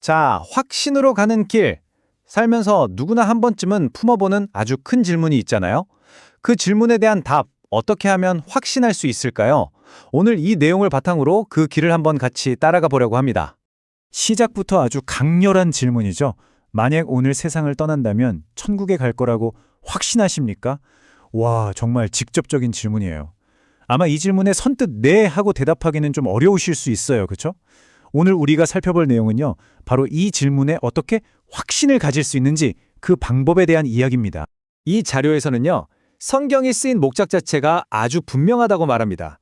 자, 확신으로 가는 길. 살면서 누구나 한 번쯤은 품어보는 아주 큰 질문이 있잖아요. 그 질문에 대한 답, 어떻게 하면 확신할 수 있을까요? 오늘 이 내용을 바탕으로 그 길을 한번 같이 따라가 보려고 합니다. 시작부터 아주 강렬한 질문이죠. 만약 오늘 세상을 떠난다면 천국에 갈 거라고 확신하십니까? 와, 정말 직접적인 질문이에요. 아마 이 질문에 선뜻 네 하고 대답하기는 좀 어려우실 수 있어요. 그렇죠? 오늘 우리가 살펴볼 내용은요. 바로 이 질문에 어떻게 확신을 가질 수 있는지 그 방법에 대한 이야기입니다. 이 자료에서는요, 성경이 쓰인 목적 자체가 아주 분명하다고 말합니다.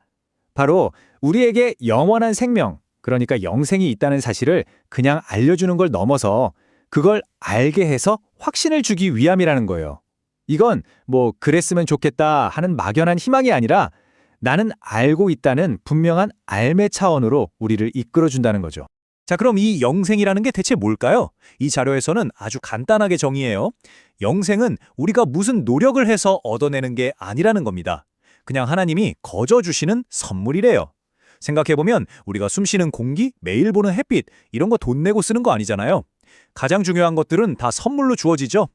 바로 우리에게 영원한 생명, 그러니까 영생이 있다는 사실을 그냥 알려주는 걸 넘어서 그걸 알게 해서 확신을 주기 위함이라는 거예요. 이건 뭐 그랬으면 좋겠다 하는 막연한 희망이 아니라 나는 알고 있다는 분명한 알매 차원으로 우리를 이끌어준다는 거죠. 자, 그럼 이 영생이라는 게 대체 뭘까요? 이 자료에서는 아주 간단하게 정의해요. 영생은 우리가 무슨 노력을 해서 얻어내는 게 아니라는 겁니다. 그냥 하나님이 거저 주시는 선물이래요. 생각해보면 우리가 숨쉬는 공기, 매일 보는 햇빛, 이런 거 돈 내고 쓰는 거 아니잖아요. 가장 중요한 것들은 다 선물로 주어지죠.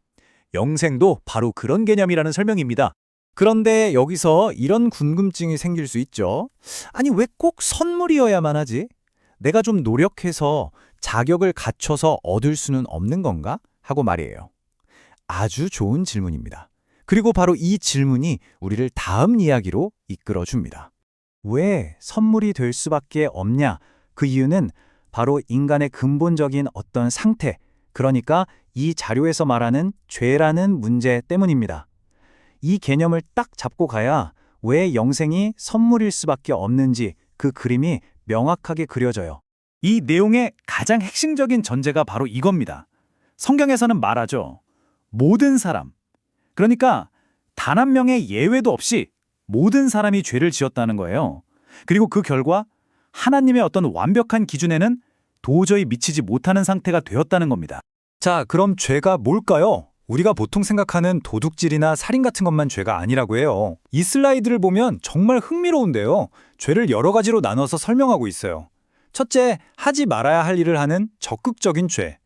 영생도 바로 그런 개념이라는 설명입니다. 그런데 여기서 이런 궁금증이 생길 수 있죠. 아니, 왜 꼭 선물이어야만 하지? 내가 좀 노력해서 자격을 갖춰서 얻을 수는 없는 건가? 하고 말이에요. 아주 좋은 질문입니다. 그리고 바로 이 질문이 우리를 다음 이야기로 이끌어 줍니다. 왜 선물이 될 수밖에 없냐? 그 이유는 바로 인간의 근본적인 어떤 상태, 그러니까 이 자료에서 말하는 죄라는 문제 때문입니다. 이 개념을 딱 잡고 가야 왜 영생이 선물일 수밖에 없는지 그 그림이 명확하게 그려져요. 이 내용의 가장 핵심적인 전제가 바로 이겁니다. 성경에서는 말하죠. 모든 사람. 그러니까 단 한 명의 예외도 없이 모든 사람이 죄를 지었다는 거예요. 그리고 그 결과 하나님의 어떤 완벽한 기준에는 도저히 미치지 못하는 상태가 되었다는 겁니다. 자, 그럼 죄가 뭘까요? 우리가 보통 생각하는 도둑질이나 살인 같은 것만 죄가 아니라고 해요. 이 슬라이드를 보면 정말 흥미로운데요. 죄를 여러 가지로 나눠서 설명하고 있어요. 첫째, 하지 말아야 할 일을 하는 적극적인 죄.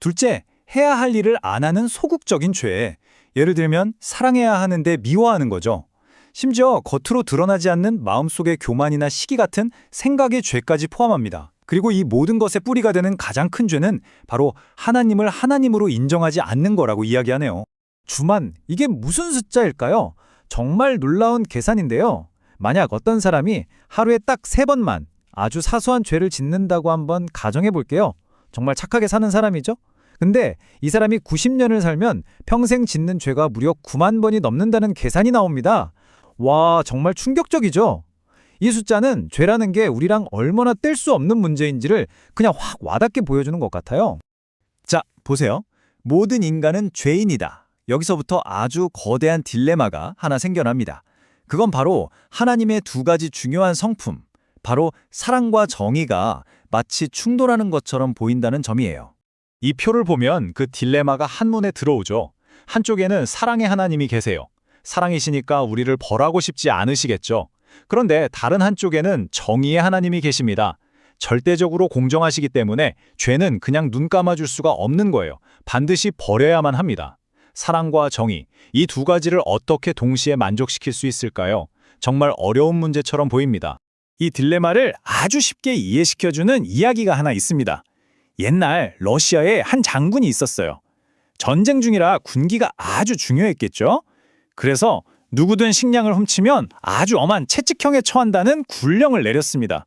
둘째, 해야 할 일을 안 하는 소극적인 죄. 예를 들면 사랑해야 하는데 미워하는 거죠. 심지어 겉으로 드러나지 않는 마음속의 교만이나 시기 같은 생각의 죄까지 포함합니다. 그리고 이 모든 것의 뿌리가 되는 가장 큰 죄는 바로 하나님을 하나님으로 인정하지 않는 거라고 이야기하네요. 주만, 이게 무슨 숫자일까요? 정말 놀라운 계산인데요. 만약 어떤 사람이 하루에 딱 세 번만 아주 사소한 죄를 짓는다고 한번 가정해 볼게요. 정말 착하게 사는 사람이죠? 근데 이 사람이 90년을 살면 평생 짓는 죄가 무려 9만 번이 넘는다는 계산이 나옵니다. 와, 정말 충격적이죠? 이 숫자는 죄라는 게 우리랑 얼마나 뗄 수 없는 문제인지를 그냥 확 와닿게 보여주는 것 같아요. 자, 보세요. 모든 인간은 죄인이다. 여기서부터 아주 거대한 딜레마가 하나 생겨납니다. 그건 바로 하나님의 두 가지 중요한 성품, 바로 사랑과 정의가 마치 충돌하는 것처럼 보인다는 점이에요. 이 표를 보면 그 딜레마가 한눈에 들어오죠. 한쪽에는 사랑의 하나님이 계세요. 사랑이시니까 우리를 벌하고 싶지 않으시겠죠. 그런데 다른 한쪽에는 정의의 하나님이 계십니다. 절대적으로 공정하시기 때문에 죄는 그냥 눈 감아줄 수가 없는 거예요. 반드시 버려야만 합니다. 사랑과 정의, 이 두 가지를 어떻게 동시에 만족시킬 수 있을까요? 정말 어려운 문제처럼 보입니다. 이 딜레마를 아주 쉽게 이해시켜주는 이야기가 하나 있습니다. 옛날 러시아에 한 장군이 있었어요. 전쟁 중이라 군기가 아주 중요했겠죠? 그래서 누구든 식량을 훔치면 아주 엄한 채찍형에 처한다는 굴령을 내렸습니다.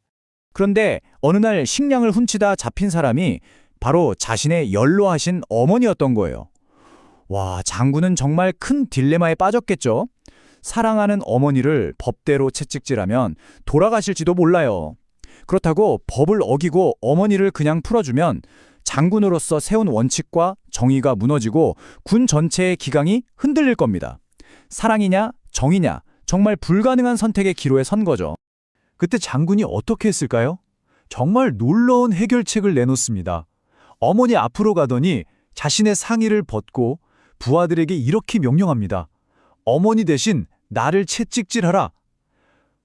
그런데 어느 날 식량을 훔치다 잡힌 사람이 바로 자신의 연로하신 어머니였던 거예요. 와, 장군은 정말 큰 딜레마에 빠졌겠죠? 사랑하는 어머니를 법대로 채찍질하면 돌아가실지도 몰라요. 그렇다고 법을 어기고 어머니를 그냥 풀어주면 장군으로서 세운 원칙과 정의가 무너지고 군 전체의 기강이 흔들릴 겁니다. 사랑이냐, 정이냐, 정말 불가능한 선택의 기로에 선 거죠. 그때 장군이 어떻게 했을까요? 정말 놀라운 해결책을 내놓습니다. 어머니 앞으로 가더니 자신의 상의를 벗고 부하들에게 이렇게 명령합니다. 어머니 대신 나를 채찍질하라.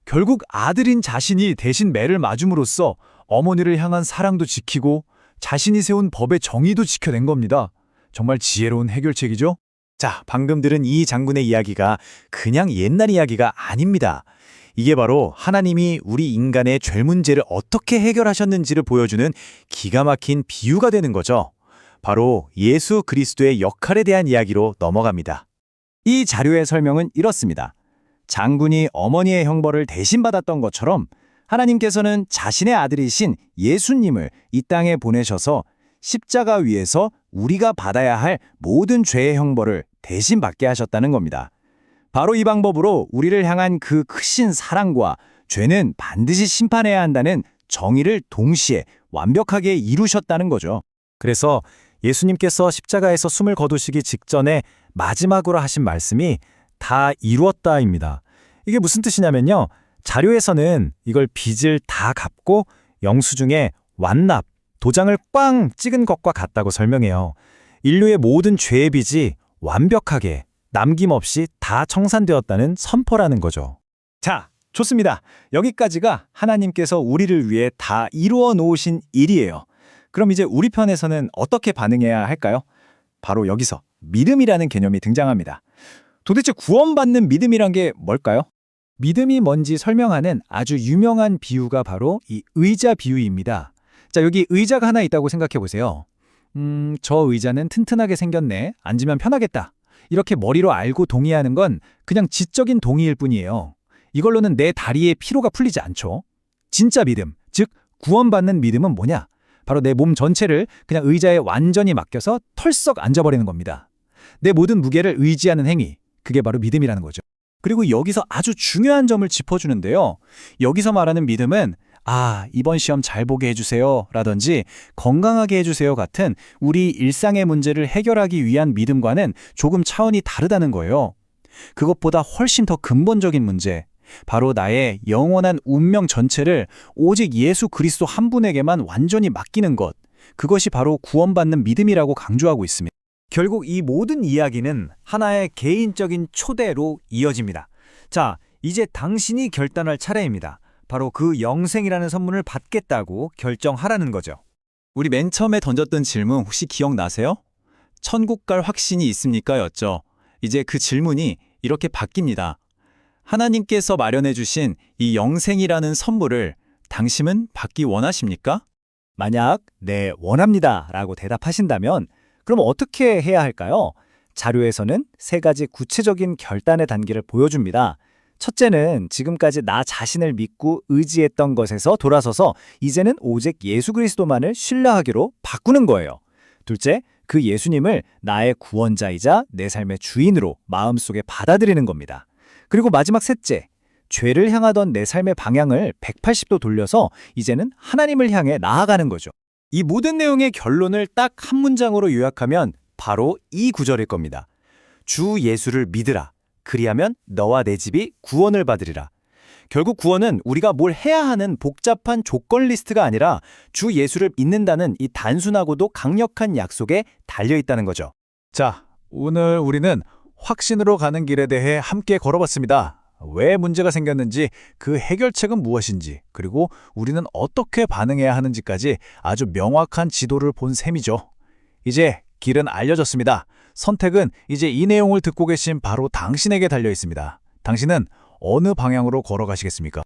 결국 아들인 자신이 대신 매를 맞음으로써 어머니를 향한 사랑도 지키고 자신이 세운 법의 정의도 지켜낸 겁니다. 정말 지혜로운 해결책이죠? 자, 방금 들은 이 장군의 이야기가 그냥 옛날 이야기가 아닙니다. 이게 바로 하나님이 우리 인간의 죄 문제를 어떻게 해결하셨는지를 보여주는 기가 막힌 비유가 되는 거죠. 바로 예수 그리스도의 역할에 대한 이야기로 넘어갑니다. 이 자료의 설명은 이렇습니다. 장군이 어머니의 형벌을 대신 받았던 것처럼 하나님께서는 자신의 아들이신 예수님을 이 땅에 보내셔서 십자가 위에서 우리가 받아야 할 모든 죄의 형벌을 대신 받게 하셨다는 겁니다. 바로 이 방법으로 우리를 향한 그 크신 사랑과 죄는 반드시 심판해야 한다는 정의를 동시에 완벽하게 이루셨다는 거죠. 그래서 예수님께서 십자가에서 숨을 거두시기 직전에 마지막으로 하신 말씀이 다 이루었다입니다. 이게 무슨 뜻이냐면요. 자료에서는 이걸 빚을 다 갚고 영수증에 완납, 도장을 꽝 찍은 것과 같다고 설명해요. 인류의 모든 죄의 빚이 완벽하게 남김없이 다 청산되었다는 선포라는 거죠. 자, 좋습니다. 여기까지가 하나님께서 우리를 위해 다 이루어 놓으신 일이에요. 그럼 이제 우리 편에서는 어떻게 반응해야 할까요? 바로 여기서 믿음이라는 개념이 등장합니다. 도대체 구원받는 믿음이란 게 뭘까요? 믿음이 뭔지 설명하는 아주 유명한 비유가 바로 이 의자 비유입니다. 자, 여기 의자가 하나 있다고 생각해 보세요. 음, 저 의자는 튼튼하게 생겼네. 앉으면 편하겠다. 이렇게 머리로 알고 동의하는 건 그냥 지적인 동의일 뿐이에요. 이걸로는 내 다리의 피로가 풀리지 않죠. 진짜 믿음, 즉 구원받는 믿음은 뭐냐? 바로 내 몸 전체를 그냥 의자에 완전히 맡겨서 털썩 앉아버리는 겁니다. 내 모든 무게를 의지하는 행위, 그게 바로 믿음이라는 거죠. 그리고 여기서 아주 중요한 점을 짚어주는데요. 여기서 말하는 믿음은 아, 이번 시험 잘 보게 해주세요. 라든지 건강하게 해주세요. 같은 우리 일상의 문제를 해결하기 위한 믿음과는 조금 차원이 다르다는 거예요. 그것보다 훨씬 더 근본적인 문제. 바로 나의 영원한 운명 전체를 오직 예수 그리스도 한 분에게만 완전히 맡기는 것. 그것이 바로 구원받는 믿음이라고 강조하고 있습니다. 결국 이 모든 이야기는 하나의 개인적인 초대로 이어집니다. 자, 이제 당신이 결단할 차례입니다. 바로 그 영생이라는 선물을 받겠다고 결정하라는 거죠. 우리 맨 처음에 던졌던 질문 혹시 기억나세요? 천국 갈 확신이 있습니까? 였죠. 이제 그 질문이 이렇게 바뀝니다. 하나님께서 마련해 주신 이 영생이라는 선물을 당신은 받기 원하십니까? 만약 네, 원합니다. 라고 대답하신다면 그럼 어떻게 해야 할까요? 자료에서는 세 가지 구체적인 결단의 단계를 보여줍니다. 첫째는 지금까지 나 자신을 믿고 의지했던 것에서 돌아서서 이제는 오직 예수 그리스도만을 신뢰하기로 바꾸는 거예요. 둘째, 그 예수님을 나의 구원자이자 내 삶의 주인으로 마음속에 받아들이는 겁니다. 그리고 마지막 셋째, 죄를 향하던 내 삶의 방향을 180도 돌려서 이제는 하나님을 향해 나아가는 거죠. 이 모든 내용의 결론을 딱 한 문장으로 요약하면 바로 이 구절일 겁니다. 주 예수를 믿으라. 그리하면 너와 내 집이 구원을 받으리라. 결국 구원은 우리가 뭘 해야 하는 복잡한 조건 리스트가 아니라 주 예수를 믿는다는 이 단순하고도 강력한 약속에 달려 있다는 거죠. 자, 오늘 우리는 확신으로 가는 길에 대해 함께 걸어봤습니다. 왜 문제가 생겼는지, 그 해결책은 무엇인지, 그리고 우리는 어떻게 반응해야 하는지까지 아주 명확한 지도를 본 셈이죠. 이제 길은 알려졌습니다. 선택은 이제 이 내용을 듣고 계신 바로 당신에게 달려 있습니다. 당신은 어느 방향으로 걸어가시겠습니까?